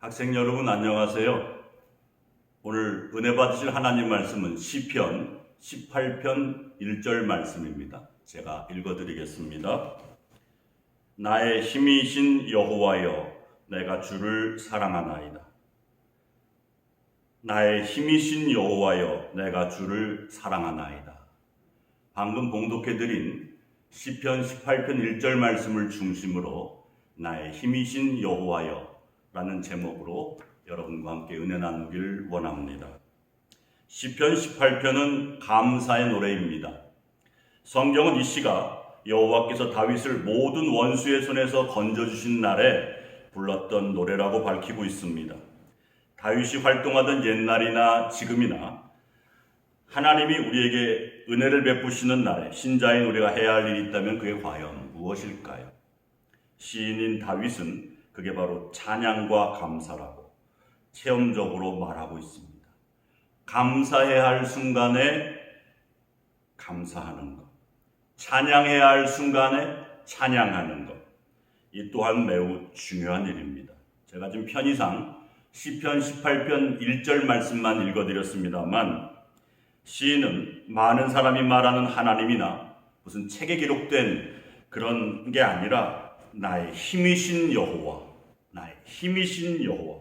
학생 여러분 안녕하세요. 오늘 은혜 받으실 하나님 말씀은 시편 18편 1절 말씀입니다. 제가 읽어 드리겠습니다. 나의 힘이신 여호와여 내가 주를 사랑하나이다. 나의 힘이신 여호와여 내가 주를 사랑하나이다. 방금 봉독해 드린 시편 18편 1절 말씀을 중심으로 나의 힘이신 여호와여 라는 제목으로 여러분과 함께 은혜 나누길 원합니다. 시편 18편은 감사의 노래입니다. 성경은 이 시가 여호와께서 다윗을 모든 원수의 손에서 건져 주신 날에 불렀던 노래라고 밝히고 있습니다. 다윗이 활동하던 옛날이나 지금이나 하나님이 우리에게 은혜를 베푸시는 날에 신자인 우리가 해야 할 일이 있다면 그게 과연 무엇일까요? 시인인 다윗은 그게 바로 찬양과 감사라고 체험적으로 말하고 있습니다. 감사해야 할 순간에 감사하는 것, 찬양해야 할 순간에 찬양하는 것, 이 또한 매우 중요한 일입니다. 제가 지금 편의상 시편 18편 1절 말씀만 읽어드렸습니다만 시인은 많은 사람이 말하는 하나님이나 무슨 책에 기록된 그런 게 아니라 나의 힘이신 여호와, 나의 힘이신 여호와,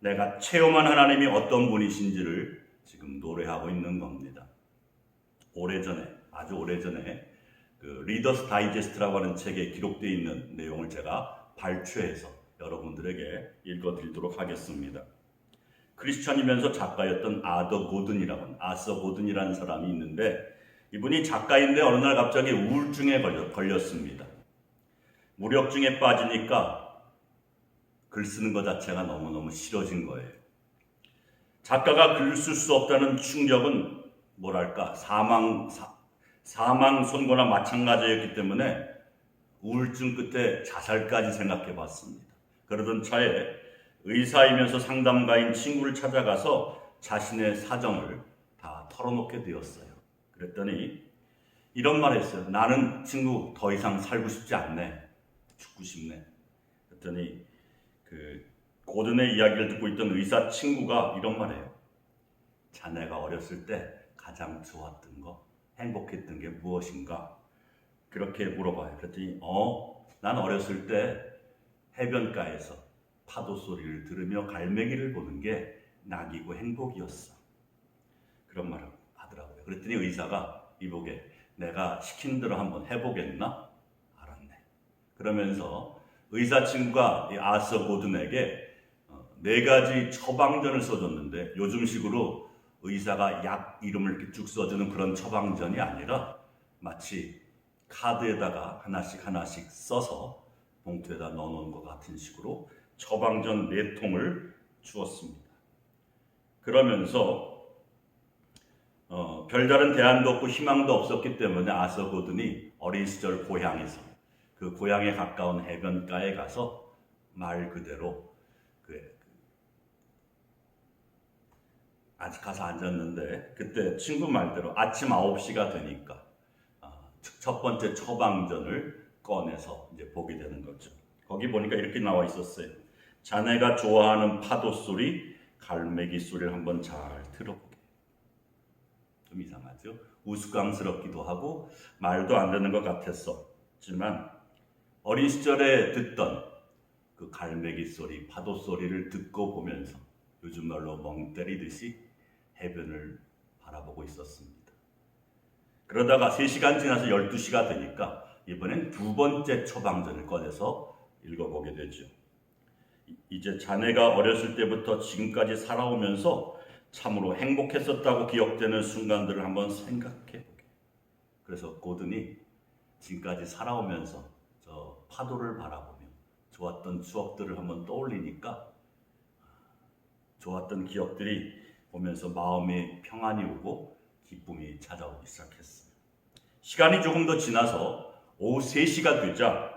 내가 체험한 하나님이 어떤 분이신지를 지금 노래하고 있는 겁니다. 오래전에, 아주 오래전에 그 리더스 다이제스트라고 하는 책에 기록되어 있는 내용을 제가 발췌해서 여러분들에게 읽어드리도록 하겠습니다. 크리스천이면서 작가였던 아더 고든이라고 아서 고든이라는 사람이 있는데 이분이 작가인데 어느 날 갑자기 우울증에 걸렸습니다. 무력증에 빠지니까 글 쓰는 것 자체가 너무너무 싫어진 거예요. 작가가 글 쓸 수 없다는 충격은 뭐랄까 사망 사, 사망 선고나 마찬가지였기 때문에 우울증 끝에 자살까지 생각해 봤습니다. 그러던 차에 의사이면서 상담가인 친구를 찾아가서 자신의 사정을 다 털어놓게 되었어요. 그랬더니 이런 말 했어요. 나는 친구 더 이상 살고 싶지 않네. 죽고 싶네. 그랬더니 그 고든의 이야기를 듣고 있던 의사 친구가 이런 말해요. 자네가 어렸을 때 가장 좋았던 거, 행복했던 게 무엇인가? 그렇게 물어봐요. 그랬더니 어, 난 어렸을 때 해변가에서 파도 소리를 들으며 갈매기를 보는 게 낙이고 행복이었어. 그런 말을 하더라고요. 그랬더니 의사가 이보게 내가 시킨 대로 한번 해보겠나? 알았네. 그러면서 의사 친구가 이 아서 고든에게 어, 네 가지 처방전을 써줬는데 요즘식으로 의사가 약 이름을 이렇게 쭉 써주는 그런 처방전이 아니라 마치 카드에다가 하나씩 하나씩 써서 봉투에다 넣어놓은 것 같은 식으로 처방전 네 통을 주었습니다. 그러면서 어, 별다른 대안도 없고 희망도 없었기 때문에 아서 고든이 어린 시절 고향에서 그 고향에 가까운 해변가에 가서 말 그대로 그 아직 가서 앉았는데 그때 친구 말대로 아침 9시가 되니까 어, 첫 번째 처방전을 꺼내서 이제 보게 되는 거죠. 거기 보니까 이렇게 나와 있었어요. 자네가 좋아하는 파도 소리, 갈매기 소리를 한번 잘 들어보게. 좀 이상하죠? 우스꽝스럽기도 하고 말도 안 되는 것 같았었지만 어린 시절에 듣던 그 갈매기 소리, 파도 소리를 듣고 보면서 요즘 말로 멍 때리듯이 해변을 바라보고 있었습니다. 그러다가 3시간 지나서 12시가 되니까 이번엔 두 번째 처방전을 꺼내서 읽어보게 되죠. 이제 자네가 어렸을 때부터 지금까지 살아오면서 참으로 행복했었다고 기억되는 순간들을 한번 생각해 보게. 그래서 고든이 지금까지 살아오면서 저 파도를 바라보며 좋았던 추억들을 한번 떠올리니까 좋았던 기억들이 오면서 마음에 평안이 오고 기쁨이 찾아오기 시작했어요. 시간이 조금 더 지나서 오후 3시가 되자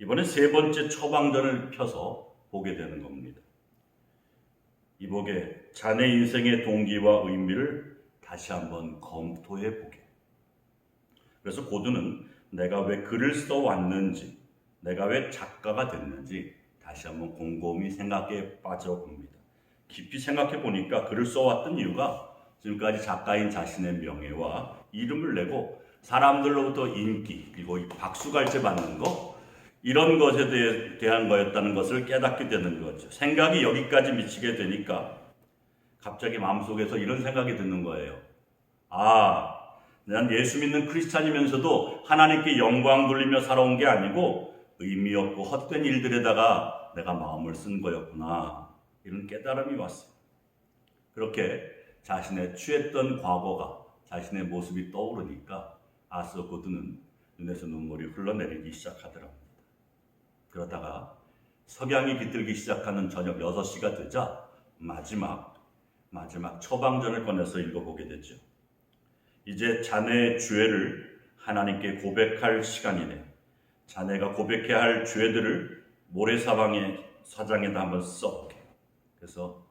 이번에 세 번째 처방전을 펴서 보게 되는 겁니다. 이복에 자네 인생의 동기와 의미를 다시 한번 검토해 보게. 그래서 고든은 내가 왜 글을 써왔는지, 내가 왜 작가가 됐는지 다시 한번 곰곰이 생각에 빠져봅니다. 깊이 생각해 보니까 글을 써왔던 이유가 지금까지 작가인 자신의 명예와 이름을 내고 사람들로부터 인기 그리고 이 박수갈채 받는 거 이런 것에 대해, 대한 거였다는 것을 깨닫게 되는 거죠. 생각이 여기까지 미치게 되니까 갑자기 마음속에서 이런 생각이 드는 거예요. 아, 난 예수 믿는 크리스찬이면서도 하나님께 영광 돌리며 살아온 게 아니고 의미 없고 헛된 일들에다가 내가 마음을 쓴 거였구나. 이런 깨달음이 왔어요. 그렇게 자신의 취했던 과거가 자신의 모습이 떠오르니까 아스 고드는 눈에서 눈물이 흘러내리기 시작하더랍니다. 그러다가 석양이 깃들기 시작하는 저녁 6시가 되자 마지막 마지막 처방전을 꺼내서 읽어보게 되죠. 이제 자네의 죄를 하나님께 고백할 시간이네. 자네가 고백해야 할 죄들을 모래사방에 사장에다 한번 써보게. 그래서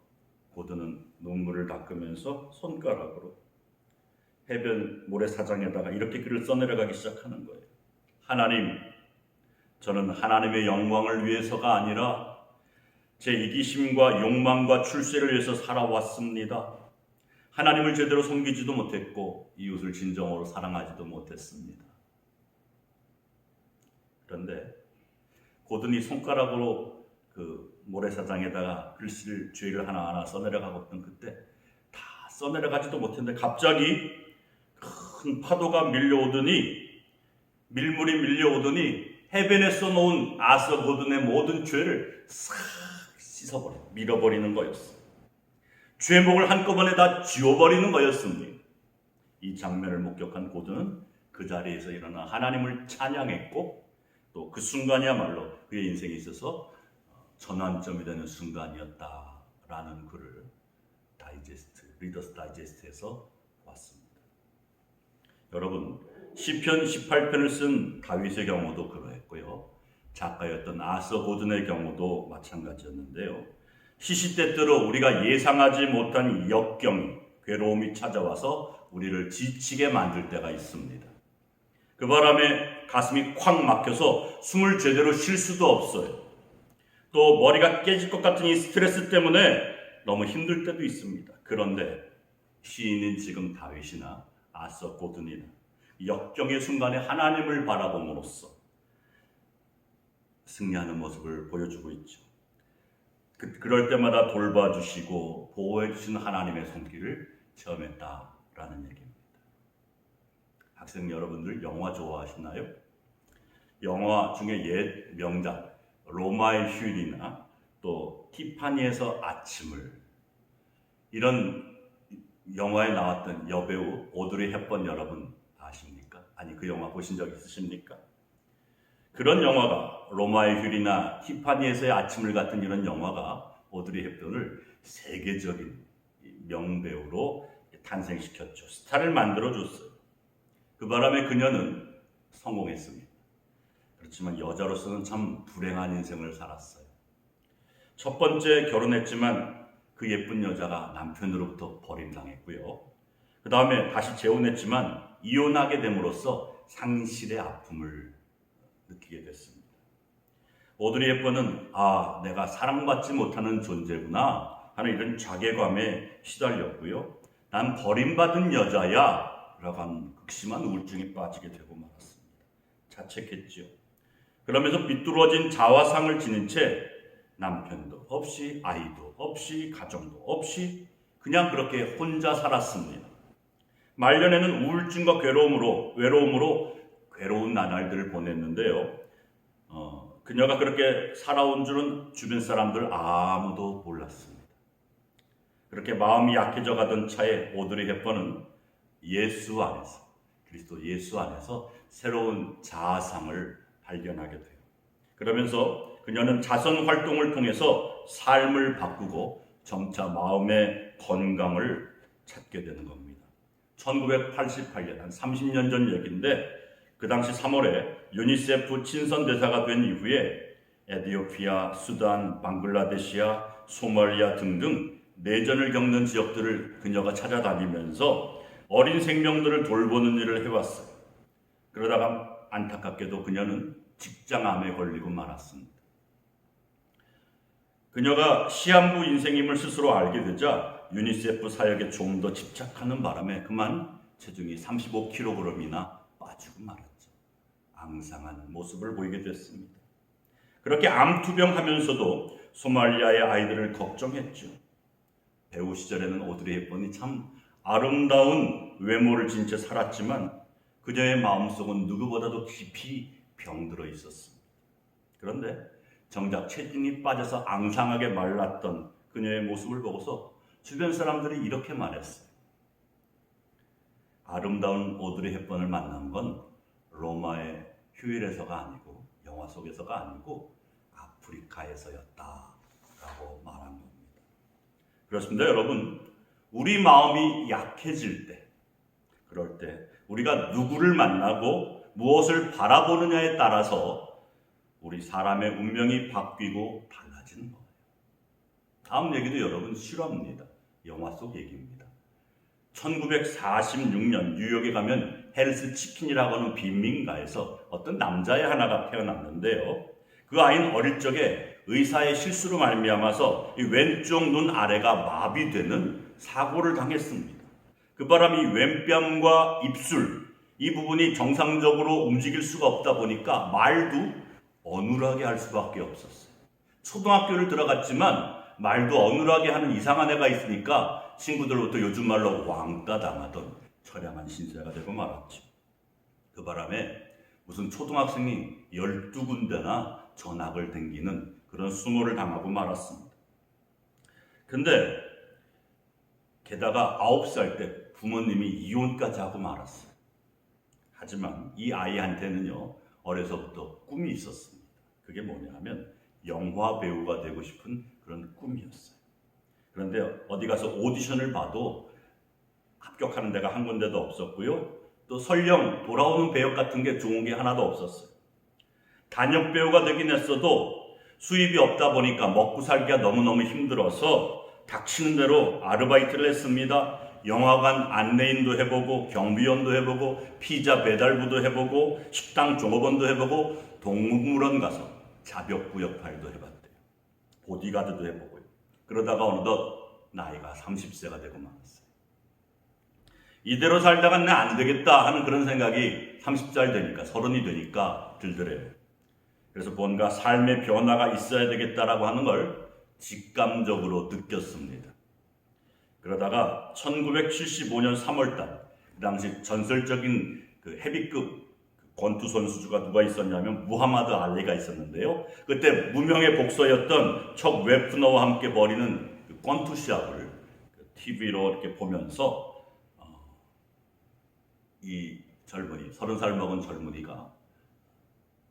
고드는 눈물을 닦으면서 손가락으로 해변 모래사장에다가 이렇게 글을 써내려가기 시작하는 거예요. 하나님, 저는 하나님의 영광을 위해서가 아니라 제 이기심과 욕망과 출세를 위해서 살아왔습니다. 하나님을 제대로 섬기지도 못했고 이웃을 진정으로 사랑하지도 못했습니다. 그런데 고든이 손가락으로 그 모래사장에다가 글씨를 죄를 하나하나 써내려가고 있던 그때 다 써내려가지도 못했는데 갑자기 큰 파도가 밀려오더니 밀물이 밀려오더니 해변에 써놓은 아서 고든의 모든 죄를 싹 씻어버려 밀어버리는 거였어. 죄목을 한꺼번에 다 지워버리는 거였습니다. 이 장면을 목격한 고든은 그 자리에서 일어나 하나님을 찬양했고 또 그 순간이야말로 그의 인생에 있어서 전환점이 되는 순간이었다라는 글을 다이제스트 리더스 다이제스트에서 봤습니다. 여러분 시편 18편을 쓴 다윗의 경우도 그러했고요. 작가였던 아서 고든의 경우도 마찬가지였는데요. 시시때때로 우리가 예상하지 못한 역경이 괴로움이 찾아와서 우리를 지치게 만들 때가 있습니다. 그 바람에 가슴이 콱 막혀서 숨을 제대로 쉴 수도 없어요. 또 머리가 깨질 것 같은 이 스트레스 때문에 너무 힘들 때도 있습니다. 그런데 시인인 지금 다윗이나 아서 고든이나 역경의 순간에 하나님을 바라봄으로써 승리하는 모습을 보여주고 있죠. 그, 그럴 때마다 돌봐주시고 보호해주시는 하나님의 손길을 체험했다라는 얘기입니다. 학생 여러분들 영화 좋아하시나요? 영화 중에 옛 명작 로마의 휴일이나 또 티파니에서 아침을 이런 영화에 나왔던 여배우 오드리 헵번 여러분 아십니까? 아니 그 영화 보신 적 있으십니까? 그런 영화가 로마의 휴일이나 티파니에서의 아침을 같은 이런 영화가 오드리 헵번을 세계적인 명배우로 탄생시켰죠. 스타를 만들어줬어요. 그 바람에 그녀는 성공했습니다. 그렇지만 여자로서는 참 불행한 인생을 살았어요. 첫 번째 결혼했지만 그 예쁜 여자가 남편으로부터 버림당했고요. 그 다음에 다시 재혼했지만 이혼하게 됨으로써 상실의 아픔을 느끼게 됐습니다. 오드리 헵번은 아 내가 사랑받지 못하는 존재구나 하는 이런 자괴감에 시달렸고요. 난 버림받은 여자야 하는 극심한 우울증에 빠지게 되고 말았습니다. 자책했지요. 그러면서 비뚤어진 자화상을 지닌 채 남편도 없이 아이도 없이 가정도 없이 그냥 그렇게 혼자 살았습니다. 말년에는 우울증과 괴로움으로 외로움으로 괴로운 나날들을 보냈는데요. 어, 그녀가 그렇게 살아온 줄은 주변 사람들 아무도 몰랐습니다. 그렇게 마음이 약해져 가던 차에 오드리 헵번은 예수 안에서 그리스도 예수 안에서 새로운 자아상을 발견하게 돼요. 그러면서 그녀는 자선 활동을 통해서 삶을 바꾸고 점차 마음의 건강을 찾게 되는 겁니다. 1988년 한 30년 전 얘기인데 그 당시 3월에 유니세프 친선 대사가 된 이후에 에디오피아, 수단, 방글라데시아, 소말리아 등등 내전을 겪는 지역들을 그녀가 찾아다니면서 어린 생명들을 돌보는 일을 해왔어요. 그러다가 안타깝게도 그녀는 직장암에 걸리고 말았습니다. 그녀가 시한부 인생임을 스스로 알게 되자 유니세프 사역에 좀 더 집착하는 바람에 그만 체중이 35kg이나 빠지고 말았죠. 앙상한 모습을 보이게 됐습니다. 그렇게 암투병하면서도 소말리아의 아이들을 걱정했죠. 배우 시절에는 오드리 헵번이 참 아름다운 외모를 진 채 살았지만 그녀의 마음속은 누구보다도 깊이 병들어 있었습니다. 그런데 정작 체중이 빠져서 앙상하게 말랐던 그녀의 모습을 보고서 주변 사람들이 이렇게 말했어요. 아름다운 오드리 헵번을 만난 건 로마의 휴일에서가 아니고 영화 속에서가 아니고 아프리카에서였다라고 말한 겁니다. 그렇습니다, 여러분. 우리 마음이 약해질 때, 그럴 때 우리가 누구를 만나고 무엇을 바라보느냐에 따라서 우리 사람의 운명이 바뀌고 달라지는 거예요. 다음 얘기도 여러분 실화입니다. 영화 속 얘기입니다. 1946년 뉴욕에 가면 헬스 치킨이라고 하는 빈민가에서 어떤 남자애 하나가 태어났는데요. 그 아이는 어릴 적에 의사의 실수로 말미암아서 이 왼쪽 눈 아래가 마비되는 사고를 당했습니다. 그 바람에 왼뺨과 입술 이 부분이 정상적으로 움직일 수가 없다 보니까 말도 어눌하게 할 수밖에 없었어요. 초등학교를 들어갔지만 말도 어눌하게 하는 이상한 애가 있으니까 친구들로부터 요즘 말로 왕따 당하던 처량한 신세가 되고 말았죠. 그 바람에 무슨 초등학생이 12군데나 전학을 댕기는 그런 수모를 당하고 말았습니다. 근데 게다가 9살 때 부모님이 이혼까지 하고 말았어요. 하지만 이 아이한테는요, 어려서부터 꿈이 있었습니다. 그게 뭐냐 하면 영화 배우가 되고 싶은 그런 꿈이었어요. 그런데 어디 가서 오디션을 봐도 합격하는 데가 한 군데도 없었고요. 또 설령 돌아오는 배역 같은 게 좋은 게 하나도 없었어요. 단역 배우가 되긴 했어도 수입이 없다 보니까 먹고 살기가 너무너무 힘들어서 닥치는 대로 아르바이트를 했습니다. 영화관 안내인도 해보고 경비원도 해보고 피자 배달부도 해보고 식당 종업원도 해보고 동물원 가서 자벽부 역할도 해봤대요. 보디가드도 해보고요. 그러다가 어느덧 나이가 30세가 되고 말았어요. 이대로 살다가 내 안 되겠다 하는 그런 생각이 30살 되니까, 서른이 되니까 들더래요. 그래서 뭔가 삶의 변화가 있어야 되겠다라고 하는 걸 직감적으로 느꼈습니다. 그러다가 1975년 3월달, 그 당시 전설적인 그 헤비급 권투 선수가 누가 있었냐면 무하마드 알리가 있었는데요. 그때 무명의 복서였던 척 웨프너와 함께 벌이는 그 권투 시합을 TV로 이렇게 보면서 어, 이 젊은이, 서른 살 먹은 젊은이가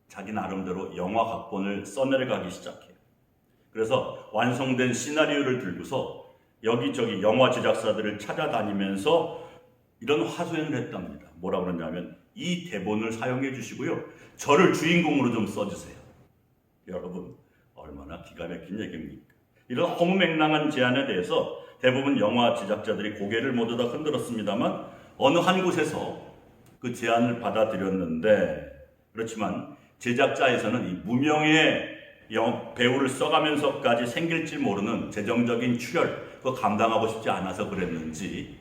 자기 나름대로 영화 각본을 써내려가기 시작해요. 그래서 완성된 시나리오를 들고서 여기저기 영화 제작사들을 찾아다니면서 이런 화소연을 했답니다. 뭐라 그러냐면 이 대본을 사용해 주시고요. 저를 주인공으로 좀 써주세요. 여러분 얼마나 기가 막힌 얘기입니까? 이런 허무맹랑한 제안에 대해서 대부분 영화 제작자들이 고개를 모두 다 흔들었습니다만 어느 한 곳에서 그 제안을 받아들였는데 그렇지만 제작자에서는 이 무명의 영, 배우를 써가면서까지 생길지 모르는 재정적인 출혈 그거 감당하고 싶지 않아서 그랬는지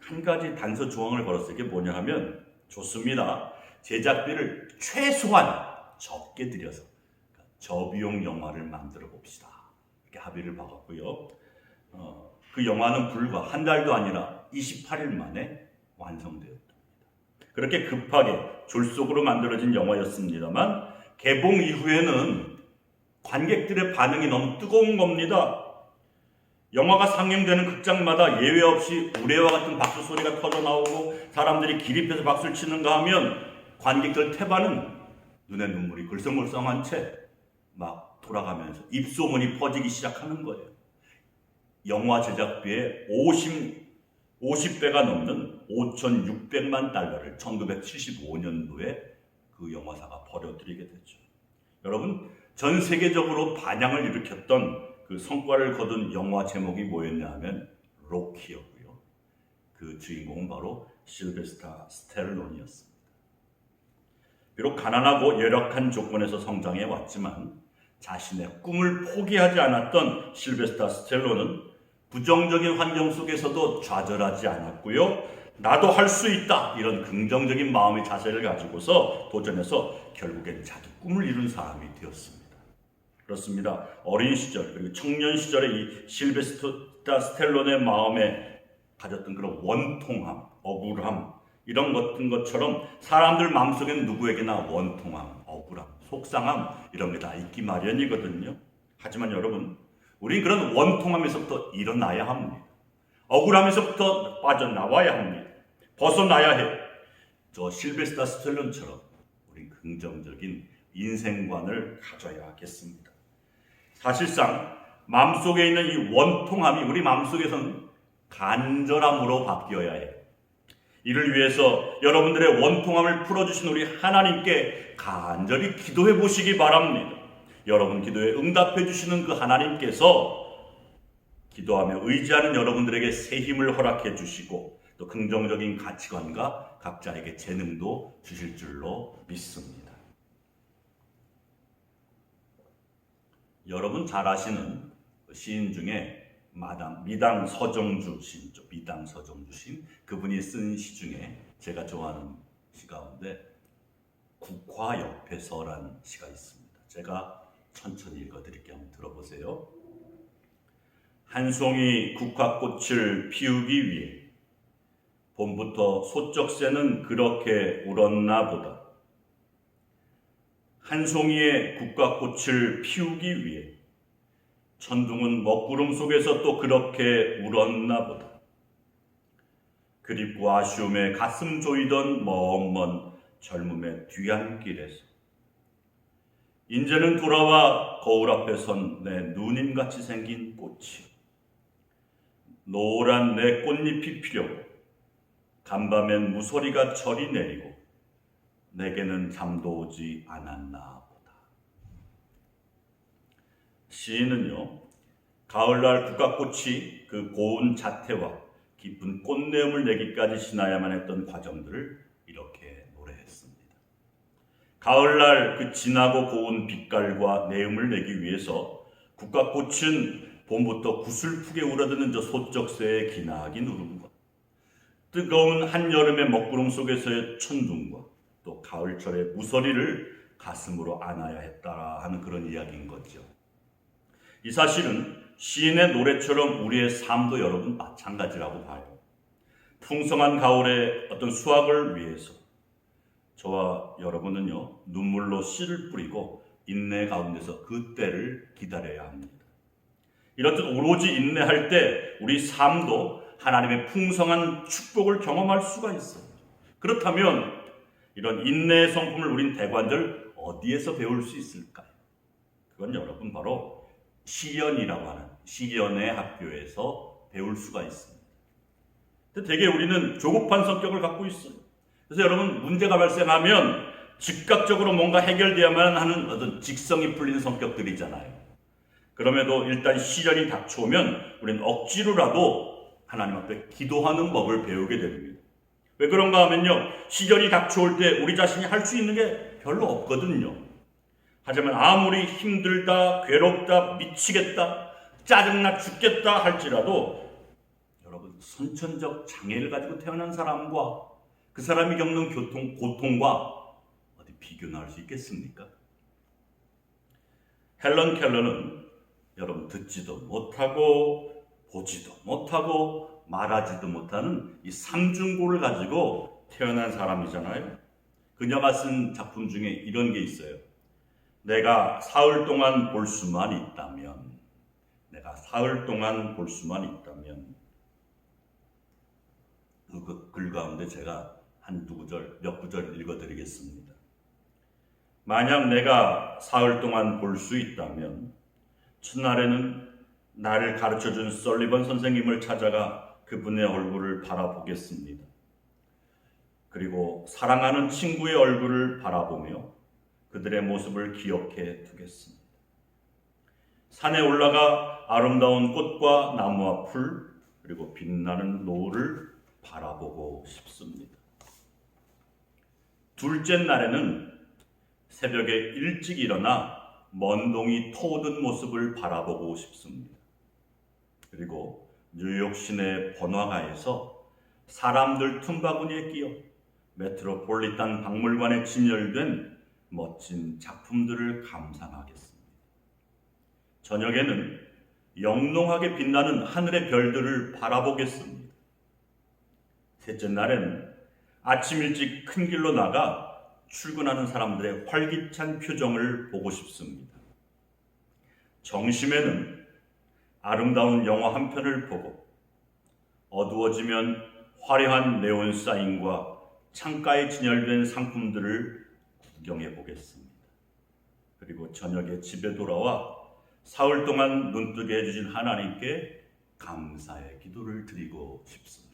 한 가지 단서 조항을 걸었어요. 이게 뭐냐 하면 좋습니다. 제작비를 최소한 적게 들여서 저비용 영화를 만들어 봅시다. 이렇게 합의를 봐갔고요. 어, 그 영화는 불과 한 달도 아니라 28일 만에 완성되었답니다. 그렇게 급하게 졸속으로 만들어진 영화였습니다만 개봉 이후에는 관객들의 반응이 너무 뜨거운 겁니다. 영화가 상영되는 극장마다 예외 없이 우레와 같은 박수 소리가 터져 나오고 사람들이 기립해서 박수를 치는가 하면 관객들 태반은 눈에 눈물이 글썽글썽한 채 막 돌아가면서 입소문이 퍼지기 시작하는 거예요. 영화 제작비의 50, 50배가 넘는 5,600만 달러를 1975년도에 그 영화사가 벌어들이게 됐죠. 여러분, 전 세계적으로 반향을 일으켰던 그 성과를 거둔 영화 제목이 뭐였냐 하면 로키였고요. 그 주인공은 바로 실베스타 스텔론이었습니다. 비록 가난하고 열악한 조건에서 성장해 왔지만 자신의 꿈을 포기하지 않았던 실베스타 스텔로는 부정적인 환경 속에서도 좌절하지 않았고요. 나도 할 수 있다 이런 긍정적인 마음의 자세를 가지고서 도전해서 결국엔 자기 꿈을 이룬 사람이 되었습니다. 그렇습니다. 어린 시절 그리고 청년 시절의 이 실베스타 스텔론의 마음에 가졌던 그런 원통함, 억울함 이런 같은 것처럼 사람들 마음속에는 누구에게나 원통함, 억울함, 속상함 이런 게 다 있기 마련이거든요. 하지만 여러분, 우리 그런 원통함에서부터 일어나야 합니다. 억울함에서부터 빠져나와야 합니다. 벗어나야 해. 저 실베스타 스텔론처럼 우리 긍정적인 인생관을 가져야겠습니다. 사실상 마음속에 있는 이 원통함이 우리 마음속에서는 간절함으로 바뀌어야 해요. 이를 위해서 여러분들의 원통함을 풀어주신 우리 하나님께 간절히 기도해 보시기 바랍니다. 여러분 기도에 응답해 주시는 그 하나님께서 기도하며 의지하는 여러분들에게 새 힘을 허락해 주시고 또 긍정적인 가치관과 각자에게 재능도 주실 줄로 믿습니다. 여러분 잘 아시는 시인 중에 마당 미당 서정주 시인, 미당 서정주 시인 그분이 쓴 시 중에 제가 좋아하는 시 가운데 국화 옆에서란 시가 있습니다. 제가 천천히 읽어드릴게요. 한번 들어보세요. 한 송이 국화꽃을 피우기 위해 봄부터 소쩍새는 그렇게 울었나 보다. 한 송이의 국화꽃을 피우기 위해 천둥은 먹구름 속에서 또 그렇게 울었나 보다. 그립고 아쉬움에 가슴 조이던 먼먼 젊음의 뒤안길에서 인제는 돌아와 거울 앞에 선 내 누님같이 생긴 꽃이 노란 내 꽃잎이 피려고 간밤엔 무소리가 절이 내리고 내게는 잠도 오지 않았나 보다. 시인은요, 가을날 국화꽃이 그 고운 자태와 깊은 꽃내음을 내기까지 지나야만 했던 과정들을 이렇게 노래했습니다. 가을날 그 진하고 고운 빛깔과 내음을 내기 위해서 국화꽃은 봄부터 구슬프게 울어드는 저 소쩍새의 기나긴 울음과 뜨거운 한여름의 먹구름 속에서의 천둥과 또 가을철의 무서리를 가슴으로 안아야 했다 하는 그런 이야기인 거죠. 이 사실은 시인의 노래처럼 우리의 삶도 여러분 마찬가지라고 봐요. 풍성한 가을의 어떤 수확을 위해서 저와 여러분은요 눈물로 씨를 뿌리고 인내 가운데서 그 때를 기다려야 합니다. 이렇듯 오로지 인내할 때 우리 삶도 하나님의 풍성한 축복을 경험할 수가 있어요. 그렇다면 이런 인내의 성품을 우린 대관절 어디에서 배울 수 있을까요? 그건 여러분 바로 시연이라고 하는 시연의 학교에서 배울 수가 있습니다. 근데 대개 우리는 조급한 성격을 갖고 있어요. 그래서 여러분 문제가 발생하면 즉각적으로 뭔가 해결되어야만 하는 어떤 직성이 풀리는 성격들이잖아요. 그럼에도 일단 시련이 닥쳐오면 우리는 억지로라도 하나님 앞에 기도하는 법을 배우게 됩니다. 왜 그런가 하면요. 시련이 닥쳐올 때 우리 자신이 할 수 있는 게 별로 없거든요. 하지만 아무리 힘들다, 괴롭다, 미치겠다, 짜증나 죽겠다 할지라도 여러분 선천적 장애를 가지고 태어난 사람과 그 사람이 겪는 교통, 고통과 어디 비교나 할 수 있겠습니까? 헬런 켈러는 여러분 듣지도 못하고 보지도 못하고 말하지도 못하는 이 삼중고를 가지고 태어난 사람이잖아요. 그녀가 쓴 작품 중에 이런 게 있어요. 내가 사흘 동안 볼 수만 있다면, 내가 사흘 동안 볼 수만 있다면, 그 글 가운데 제가 한 두 구절, 몇 구절 읽어드리겠습니다. 만약 내가 사흘 동안 볼 수 있다면, 첫날에는 나를 가르쳐 준 썰리번 선생님을 찾아가 그분의 얼굴을 바라보겠습니다. 그리고 사랑하는 친구의 얼굴을 바라보며 그들의 모습을 기억해 두겠습니다. 산에 올라가 아름다운 꽃과 나무와 풀, 그리고 빛나는 노을을 바라보고 싶습니다. 둘째 날에는 새벽에 일찍 일어나 먼 동이 터오든 모습을 바라보고 싶습니다. 그리고 뉴욕 시내 번화가에서 사람들 틈바구니에 끼어 메트로폴리탄 박물관에 진열된 멋진 작품들을 감상하겠습니다. 저녁에는 영롱하게 빛나는 하늘의 별들을 바라보겠습니다. 셋째 날에는 아침 일찍 큰 길로 나가 출근하는 사람들의 활기찬 표정을 보고 싶습니다. 정심에는 아름다운 영화 한 편을 보고 어두워지면 화려한 네온 사인과 창가에 진열된 상품들을 구경해 보겠습니다. 그리고 저녁에 집에 돌아와 사흘 동안 눈뜨게 해주신 하나님께 감사의 기도를 드리고 싶습니다.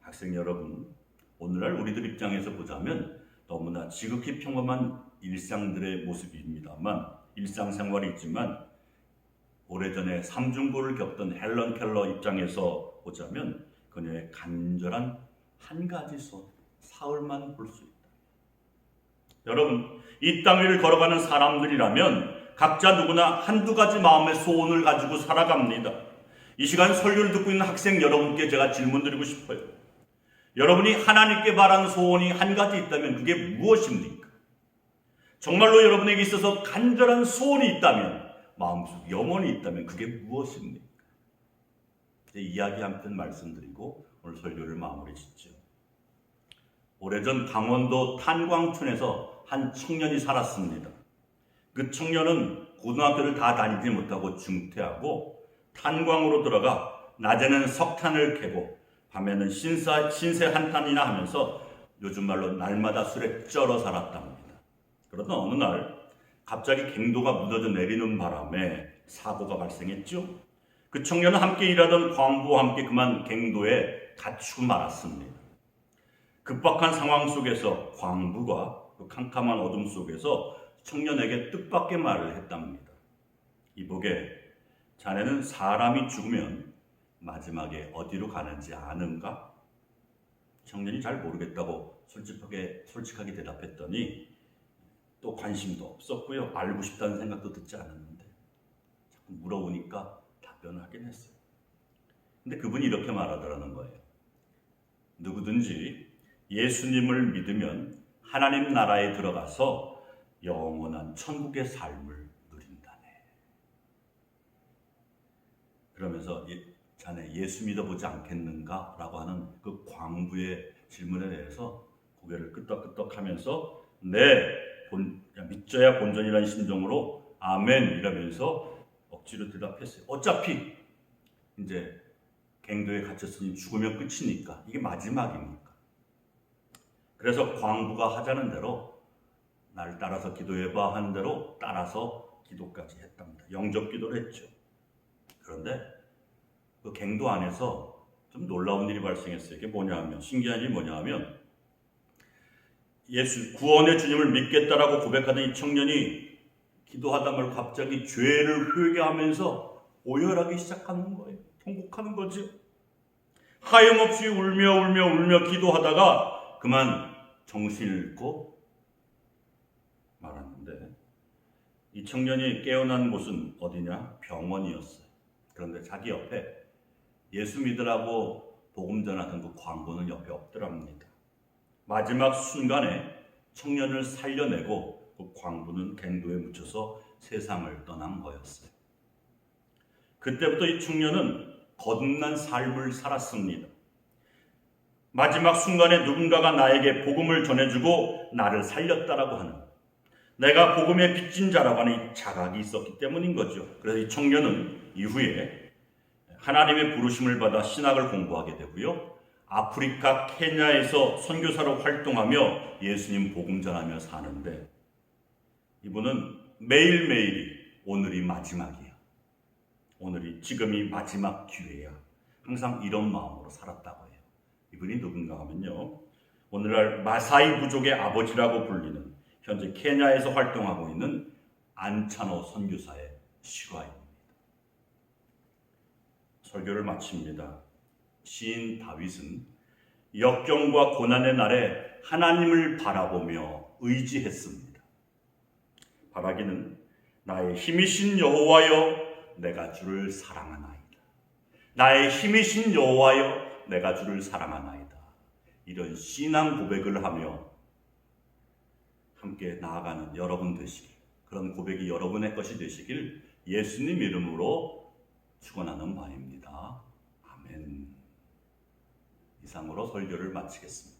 학생 여러분, 오늘날 우리들 입장에서 보자면 너무나 지극히 평범한 일상들의 모습입니다만 일상생활이 있지만 오래전에 삼중고를 겪던 헬런 켈러 입장에서 보자면 그녀의 간절한 한 가지 소원, 사흘만 볼 수 있다. 여러분, 이 땅 위를 걸어가는 사람들이라면 각자 누구나 한두 가지 마음의 소원을 가지고 살아갑니다. 이 시간 설교를 듣고 있는 학생 여러분께 제가 질문 드리고 싶어요. 여러분이 하나님께 바라는 소원이 한 가지 있다면 그게 무엇입니까? 정말로 여러분에게 있어서 간절한 소원이 있다면 마음속 염원이 있다면 그게 무엇입니까? 이제 이야기 한편 말씀드리고 오늘 설교를 마무리 짓죠. 오래전 강원도 탄광촌에서 한 청년이 살았습니다. 그 청년은 고등학교를 다 다니지 못하고 중퇴하고 탄광으로 들어가 낮에는 석탄을 캐고 밤에는 신사, 신세 한탄이나 하면서 요즘 말로 날마다 술에 쩔어 살았답니다. 그러던 어느 날 갑자기 갱도가 무너져 내리는 바람에 사고가 발생했죠. 그 청년은 함께 일하던 광부와 함께 그만 갱도에 갇히고 말았습니다. 급박한 상황 속에서 광부가 그 캄캄한 어둠 속에서 청년에게 뜻밖의 말을 했답니다. 이보게 자네는 사람이 죽으면 마지막에 어디로 가는지 아는가? 청년이 잘 모르겠다고 솔직하게 솔직하게 대답했더니 또 관심도 없었고요. 알고 싶다는 생각도 듣지 않았는데 자꾸 물어보니까 답변을 하긴 했어요. 근데 그분이 이렇게 말하더라는 거예요. 누구든지 예수님을 믿으면 하나님 나라에 들어가서 영원한 천국의 삶을 누린다네. 그러면서 예, 자네 예수 믿어보지 않겠는가? 라고 하는 그 광부의 질문에 대해서 고개를 끄덕끄덕하면서 네, 본, 믿져야 본전이라는 심정으로 아멘 이러면서 억지로 대답했어요. 어차피 이제 갱도에 갇혔으니 죽으면 끝이니까 이게 마지막이니까. 그래서 광부가 하자는 대로 날 따라서 기도해봐 하는 대로 따라서 기도까지 했답니다. 영접 기도를 했죠. 그런데 그 갱도 안에서 좀 놀라운 일이 발생했어요. 이게 뭐냐면 신기한 일이 뭐냐면 예수 구원의 주님을 믿겠다라고 고백하던 이 청년이 기도하다 말고 갑자기 죄를 회개하면서 오열하기 시작하는 거예요. 통곡하는 거죠. 하염없이 울며 울며 울며 기도하다가 그만 정신을 잃고 말았는데 이 청년이 깨어난 곳은 어디냐? 병원이었어요. 그런데 자기 옆에 예수 믿으라고 복음 전하던 그 광고는 옆에 없더랍니다. 마지막 순간에 청년을 살려내고 그 광부는 갱도에 묻혀서 세상을 떠난 거였어요. 그때부터 이 청년은 거듭난 삶을 살았습니다. 마지막 순간에 누군가가 나에게 복음을 전해주고 나를 살렸다라고 하는 내가 복음의 빚진 자라고 하는 이 자각이 있었기 때문인 거죠. 그래서 이 청년은 이후에 하나님의 부르심을 받아 신학을 공부하게 되고요. 아프리카 케냐에서 선교사로 활동하며 예수님 복음 전하며 사는데 이분은 매일매일이 오늘이 마지막이야. 오늘이 지금이 마지막 기회야. 항상 이런 마음으로 살았다고 해요. 이분이 누군가 하면요. 오늘날 마사이 부족의 아버지라고 불리는 현재 케냐에서 활동하고 있는 안찬호 선교사의 실화입니다. 설교를 마칩니다. 시인 다윗은 역경과 고난의 날에 하나님을 바라보며 의지했습니다. 바라기는 나의 힘이신 여호와여 내가 주를 사랑하나이다. 나의 힘이신 여호와여 내가 주를 사랑하나이다. 이런 신앙 고백을 하며 함께 나아가는 여러분 되시길 그런 고백이 여러분의 것이 되시길 예수님 이름으로 축원하는 바입니다. 아멘. 이상으로 설교를 마치겠습니다.